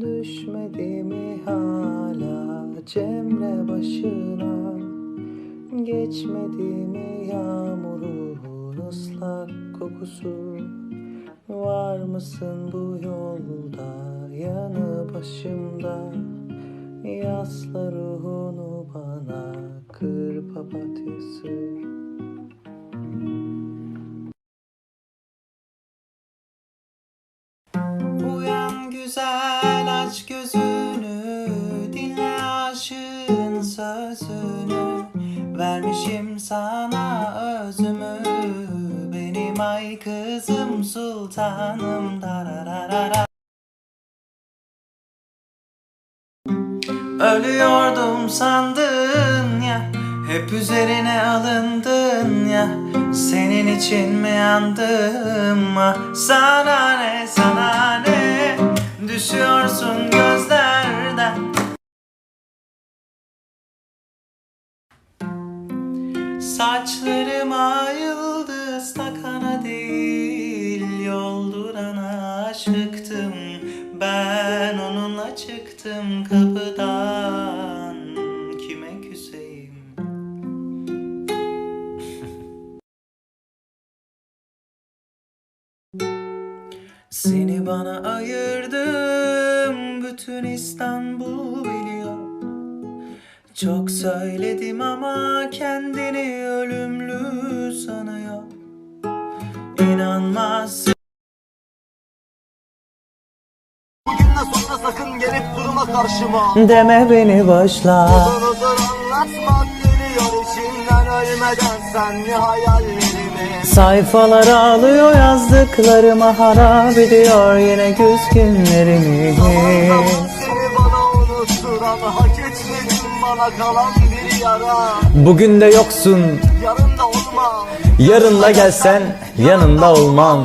Düşmedi mi hala Cemre başına? Geçmedi mi yağmurun ıslak kokusu? Var mısın bu yolda yanı başımda? Yasla ruhunu bana kır papatyası sözünü Vermişim sana özümü. Benim ay kızım sultanım dararara Ölüyordum sandın ya Hep üzerine alındın ya. Senin için mi yandım? Ah Sana ne sana ne? Düşüyorsun gözlerden Saçlarıma yıldız takana değil Yoldurana aşıktım. Ben onunla çıktım kapıdan Kime küseyim? Seni bana ayırdım Bütün İstanbul biliyor çok söyledim ama kendini ölümlü sanıyor. İnanmazsın. Bugün de sonra sakın gelip durma karşıma. Deme beni boşla. Uzun uzun anlatmak geliyor içimden ölmeden sen mi hayallerimi? Sayfalar ağlıyor yazdıklarıma harap ediyor yine güz günlerimi seni bana unutturan hak etmedin bana kalan bir yara. Bugün de yoksun. Yarın da olma yarın da gelsen yanında olmam